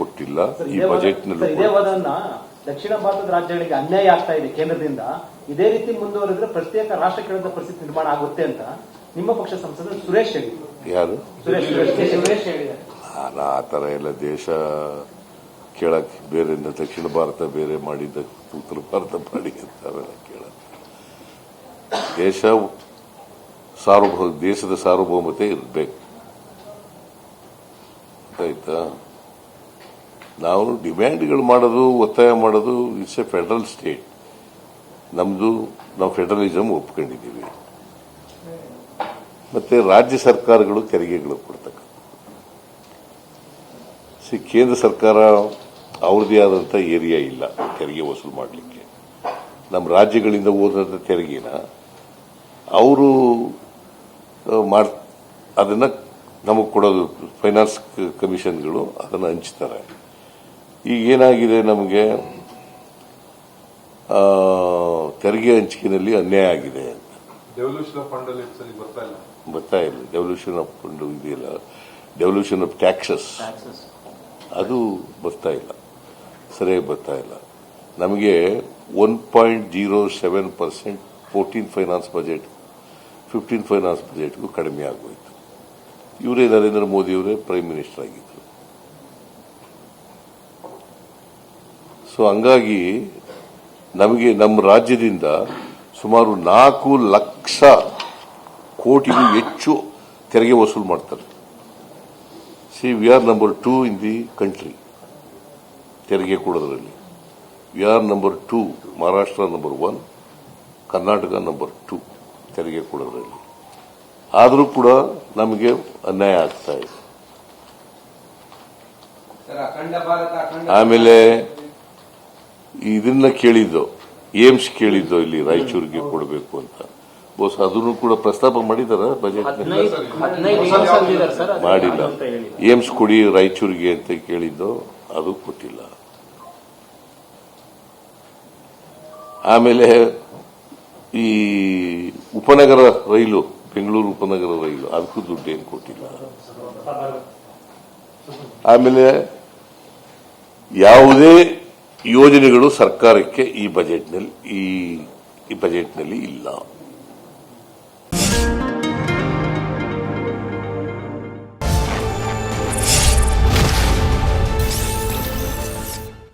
ಕೊಟ್ಟಿಲ್ಲ ಈ ಬಜೆಟ್ನಲ್ಲಿ ದಕ್ಷಿಣ ಭಾರತದ ರಾಜ್ಯಗಳಿಗೆ ಅನ್ಯಾಯ ಆಗ್ತಾ ಇದೆ ಕೇಂದ್ರದಿಂದ. ಇದೇ ರೀತಿ ಮುಂದುವರೆದ್ರೆ ಪ್ರತ್ಯೇಕ ರಾಷ್ಟ್ರ ಕೇಳಿದ ಪರಿಸ್ಥಿತಿ ನಿರ್ಮಾಣ ಆಗುತ್ತೆ ಅಂತ ನಿಮ್ಮ ಪಕ್ಷ ಸಂಸದ ಸುರೇಶ್ ಹೇಳಿದ್ರು. ಯಾರು? ಸುರೇಶ್ ನಾನು ಆ ತರ ಎಲ್ಲ ದೇಶ ಕೇಳಕ್ ಬೇರೆ ದಕ್ಷಿಣ ಭಾರತ ಬೇರೆ ಮಾಡಿದ್ದ ಉತ್ತರ ಭಾರತ ಮಾಡಿ ಅಂತ ಕೇಳ ಕೇಳಕ್ ದೇಶ ಸಾರ್ವಭೌಮ ದೇಶದ ಸಾರ್ವಭೌಮತೆ ಇರಬೇಕು. ಆಯ್ತಾ? ನಾವು ಡಿಮ್ಯಾಂಡ್ಗಳು ಮಾಡೋದು, ಒತ್ತಾಯ ಮಾಡೋದು ಇಟ್ಸ್ ಎ ಫೆಡರಲ್ ಸ್ಟೇಟ್ ನಮ್ದು, ನಾವು ಫೆಡರಲಿಸಮ್ ಒಪ್ಕೊಂಡಿದ್ದೀವಿ. ಮತ್ತೆ ರಾಜ್ಯ ಸರ್ಕಾರಗಳು ತೆರಿಗೆಗಳು ಕೊಡ್ತಕ್ಕ. ಸಿ, ಕೇಂದ್ರ ಸರ್ಕಾರ ಅವ್ರದ್ದೇ ಆದಂಥ ಏರಿಯಾ ಇಲ್ಲ, ತೆರಿಗೆ ವಸೂಲು ಮಾಡಲಿಕ್ಕೆ. ನಮ್ಮ ರಾಜ್ಯಗಳಿಂದ ಹೋದಂಥ ತೆರಿಗೆನ ಅವರು ಮಾಡ್, ಅದನ್ನ ನಮಗೆ ಕೊಡೋದು ಫೈನಾನ್ಸ್ ಕಮಿಷನ್ಗಳು ಅದನ್ನು ಹಂಚ್ತಾರೆ. ಈಗ ಏನಾಗಿದೆ ನಮಗೆ? ತೆರಿಗೆ ಹಂಚಿಕೆಯಲ್ಲಿ ಅನ್ಯಾಯ ಆಗಿದೆ ಅಂತ. ಡೆವಲ್ಯೂಷನ್ ಆಫ್ ಫಂಡ್ ಅಲ್ಲಿ ಸರಿ ಬರ್ತಾ ಇಲ್ಲ. ಡೆವಲ್ಯೂಷನ್ ಆಫ್ ಫಂಡ್ ಇದೆಯಲ್ಲ? ಡೆವಲ್ಯೂಷನ್ ಆಫ್ ಟ್ಯಾಕ್ಸಸ್ ಟ್ಯಾಕ್ಸಸ್ ಅದು ಬರ್ತಾ ಇಲ್ಲ. ಸರಿಯಾಗಿ ಬರ್ತಾ ಇಲ್ಲ. ನಮಗೆ one point zero seven percent fourteen finance budget fifteen finance ಬಜೆಟ್ಗೂ ಕಡಿಮೆ ಆಗೋಯ್ತು. ಇವರೇ ನರೇಂದ್ರ ಮೋದಿಯವರೇ ಪ್ರೈಮ್ ಮಿನಿಸ್ಟರ್ ಆಗಿದ್ರು. ಸೊ ಹಂಗಾಗಿ ನಮಗೆ ನಮ್ಮ ರಾಜ್ಯದಿಂದ ಸುಮಾರು ನಾಲ್ಕು ಲಕ್ಷ ಕೋಟಿಗೂ ಹೆಚ್ಚು ತೆರಿಗೆ ವಸೂಲು ಮಾಡ್ತಾರೆ. See we are number two in the country ತೆರಿಗೆ ಕೊಡೋದರಲ್ಲಿ. We are number two Maharashtra number one Karnataka number two ತೆರಿಗೆ ಕೊಡೋದರಲ್ಲಿ. ಆದರೂ ಕೂಡ ನಮಗೆ ಅನ್ಯಾಯ ಆಗ್ತಾ ಇದೆ. ಆಮೇಲೆ ಇದನ್ನ ಕೇಳಿದ್ದು ಏಮ್ಸ್ ಕೇಳಿದ್ದು ಇಲ್ಲಿ ರಾಯಚೂರಿಗೆ ಕೊಡಬೇಕು ಅಂತ. ಬೋಸ್ ಅದನ್ನು ಕೂಡ ಪ್ರಸ್ತಾಪ ಮಾಡಿದಾರ ಬಜೆಟ್ ಮಾಡಿಲ್ಲ. ಏಮ್ಸ್ ಕೊಡಿ ರಾಯಚೂರಿಗೆ ಅಂತ ಕೇಳಿದ್ದು ಅದು ಕೊಟ್ಟಿಲ್ಲ. ಆಮೇಲೆ ಈ ಉಪನಗರ ರೈಲು ಬೆಂಗಳೂರು ಉಪನಗರ ರೈಲು ಅದಕ್ಕೂ ದುಡ್ಡು ಏನು ಕೊಟ್ಟಿಲ್ಲ. ಆಮೇಲೆ ಯಾವುದೇ ಯೋಜನೆಗಳು ಸರ್ಕಾರಕ್ಕೆ ಈ ಬಜೆಟ್ನಲ್ಲಿ ಈ ಬಜೆಟ್ನಲ್ಲಿ ಇಲ್ಲ.